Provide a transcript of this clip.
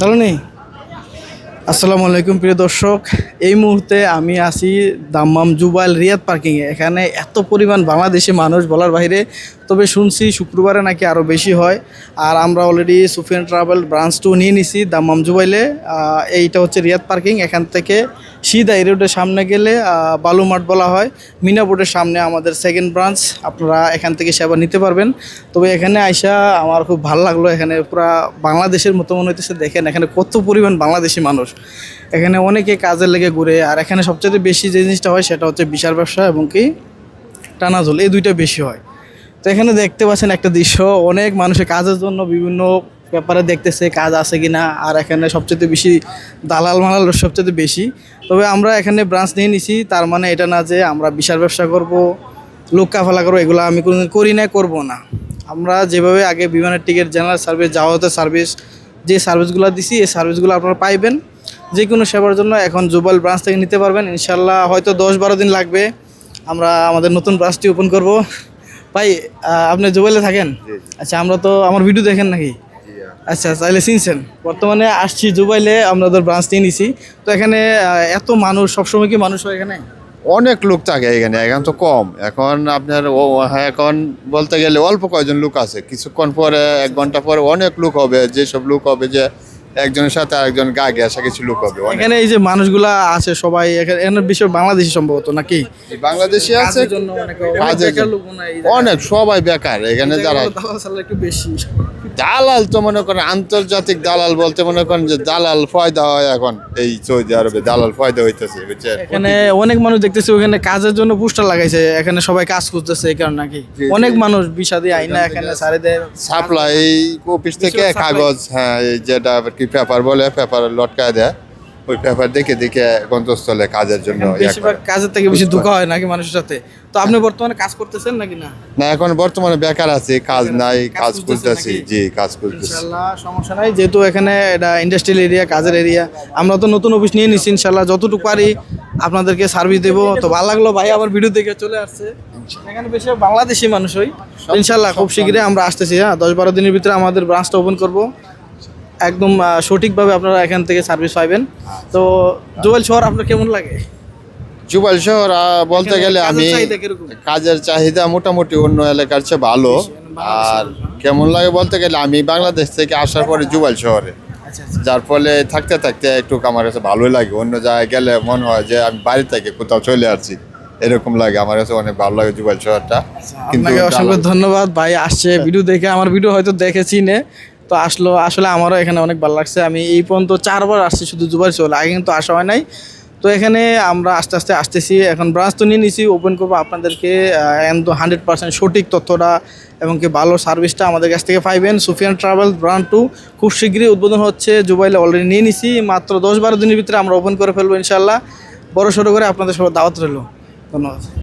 চলো নেই আসসালামু আলাইকুম প্রিয় দর্শক। এই মুহূর্তে আমি আছি দাম্মাম জুবাইল রিয়াদ পার্কিংয়ে। এখানে এত পরিমাণ বাংলাদেশি মানুষ বলার বাইরে, তবে শুনছি শুক্রবারে নাকি আরও বেশি হয়। আর আমরা already Sufiyan travel branch two নিয়ে নিছি দাম্মাম জুবাইলে। এইটা হচ্ছে রিয়াদ পার্কিং। এখান থেকে সিধা এই রোডের সামনে গেলে বালুমাঠ বলা হয়। মিনাবোর্ডের সামনে আমাদের সেকেন্ড ব্রাঞ্চ আপনারা এখান থেকে সেবা নিতে পারবেন। তবে এখানে আইসা আমার খুব ভালো লাগল, এখানে পুরা বাংলাদেশের মতো মনে হইতেছে, দেখেন এখানে কত পরিমাণ বাংলাদেশি মানুষ। এখানে অনেকে কাজে লেগে ঘুরে, আর এখানে সবচেয়ে বেশি যে জিনিসটা হয়, সেটা হচ্ছে বিশাল ব্যবসা এবং কি টানাজল এই দুইটা বেশি হয়। তো এখানে দেখতে পাচ্ছেন একটা দৃশ্য, অনেক মানুষের কাজের জন্য বিভিন্ন ব্যাপারে দেখতেছে কাজ আছে কি না আর এখানে সবচেয়ে বেশি দালাল মালাল সবচেয়ে বেশি। তবে আমরা এখানে ব্রাঞ্চ নিয়ে নিছি তার মানে এটা না যে আমরা বিশাল ব্যবসা করব লোক কাফালা করব এগুলো আমি কোনোদিন করি না করব না। আমরা যেভাবে আগে বিমানের টিকিট জেনারেল সার্ভিস যাওয়া হতো সার্ভিস যে সার্ভিসগুলো দিছি এই সার্ভিসগুলো আপনারা পাইবেন। যে কোনো সেবার জন্য এখন জুবাল ব্রাঞ্চ থেকে নিতে পারবেন। ইনশাল্লাহ হয়তো দশ বারো দিন লাগবে। আমরা আমাদের নতুন ব্রাঞ্চটি ওপেন করব। ভাই আপনি জুবাইলে থাকেন? আচ্ছা আমরা তো আমার ভিডিও দেখেন নাকি? আচ্ছা তাহলে চিনছেন বর্তমানে আসছি জুবাইলে আমাদের ব্রাঞ্চ নিয়ে নিছি। তো এখানে এত মানুষ, সবসময় কি মানুষ হয় এখানে? অনেক লোক থাকে এখানে, এখন তো কম। এখন আপনার এখন বলতে গেলে অল্প কয়জন লোক আছে। কিছুক্ষণ পরে, এক ঘণ্টা পরে অনেক লোক হবে, যেসব লোক হবে যে একজনের সাথে আরেকজন গা ঘেঁষা কিছু লোক হবে এখানে এই যে মানুষগুলা আছে সবাই এখানে বিষয় বাংলাদেশি সম্ভবত নাকি? বাংলাদেশি আছে অনেকে সবাই বেকার এখানে যারা একটু বেশি। দালাল তো মনে করেন আন্তর্জাতিক দালাল বলতে মনে করেন যে দালাল ফয়দা হয় এখন এই সৌদি আরবে দালাল ফয়দা হইতেছে বুঝছেন? এখানে অনেক মানুষ দেখতেছি ওখানে কাজের জন্য পোস্টার লাগাইছে এখানে সবাই কাজ করতেছে এই কারণে নাকি? অনেক মানুষ বিষাদি আইনা এখানে সারে দেয়। সাপ্লাই অফিস থেকে কাগজ হ্যাঁ যেটা আবার কি পেপার বলে পেপার লটকায় দেয়। ওই পেপার দেখে দেখে গন্তস্থলে কাজের জন্য বেশিরভাগ কাজের থেকে বেশি দুঃখ হয় নাকি মানুষের সাথে? তো আপনি বর্তমানে কাজ করতেছেন নাকি না? না এখন বর্তমানে বেকার আছি কাজ নাই কাজ খুঁজতেছি। জি কাজ খুঁজতেছি। ইনশাল্লাহ সমস্যা নাই। যেহেতু এখানে এটা ইন্ডাস্ট্রিয়াল এরিয়া কাজের এরিয়া আমরা তো নতুন অফিস নিয়ে নিচ্ছি ইনশাল্লাহ যতটুকু পারি আপনাদেরকে সার্ভিস দেবো। তো ভালো লাগল ভাই আমার ভিডিও দেখে চলে আসছে। এখানে বেশি বাংলাদেশি মানুষ হই ইনশাল্লাহ খুব শীঘ্রই আমরা আসতেছি হ্যাঁ দশ বারো দিনের ভিতরে আমাদের ব্রাঞ্চটা ওপেন করব। একদম সঠিকভাবে আপনারা এখান থেকে সার্ভিস পাইবেন। তো জুয়েল শহর আপনার কেমন লাগে? জুবাইল শহর বলতে গেলে আমি কাজের চাহিদা মোটামুটি অন্য এলাকার চেয়ে ভালো। আর কেমন লাগে বলতে গেলে আমি বাংলাদেশ থেকে আসার পরে জুবাইল শহরে। আচ্ছা আচ্ছা। যার ফলে থাকতে থাকতে একটু আমার কাছে ভালোই লাগে। অন্য জায়গায় গেলে মনে হয় যে আমি বাড়ি থেকে কোথাও চলে আসছি। এরকম লাগে আমার কাছে অনেক ভালো লাগে জুবাইল শহরটা। কিন্তু আপনাকে অসংখ্য ধন্যবাদ। ভাই আসছে ভিডিও দেখে আমার ভিডিও হয়তো দেখেছি নে। তো আসলো, আসলে আমারও এখানে অনেক ভালো লাগছে। আমি এই পর্যন্ত চারবার আসছি, শুধু দুবার চলে আগে কিন্তু আসা হয় নাই। তো এখানে আমরা আস্তে আস্তে আসতেছি। এখন ব্রাঞ্চ তো নিয়ে নিছি ওপেন করব আপনাদেরকে একদম হান্ড্রেড পার্সেন্ট সঠিক তথ্যটা এবং কি ভালো সার্ভিসটা আমাদের কাছ থেকে পাইবেন। সুফিয়ান ট্রাভেল ব্রাঞ্চ টু খুব শীঘ্রই উদ্বোধন হচ্ছে জুবাইলে অলরেডি নিয়ে নিছি। মাত্র দশ বারো দিনের ভিতরে আমরা ওপেন করে ফেলব ইনশাল্লাহ বড় সড়ো করে আপনাদের সবার দাওয়াত রইল। ধন্যবাদ।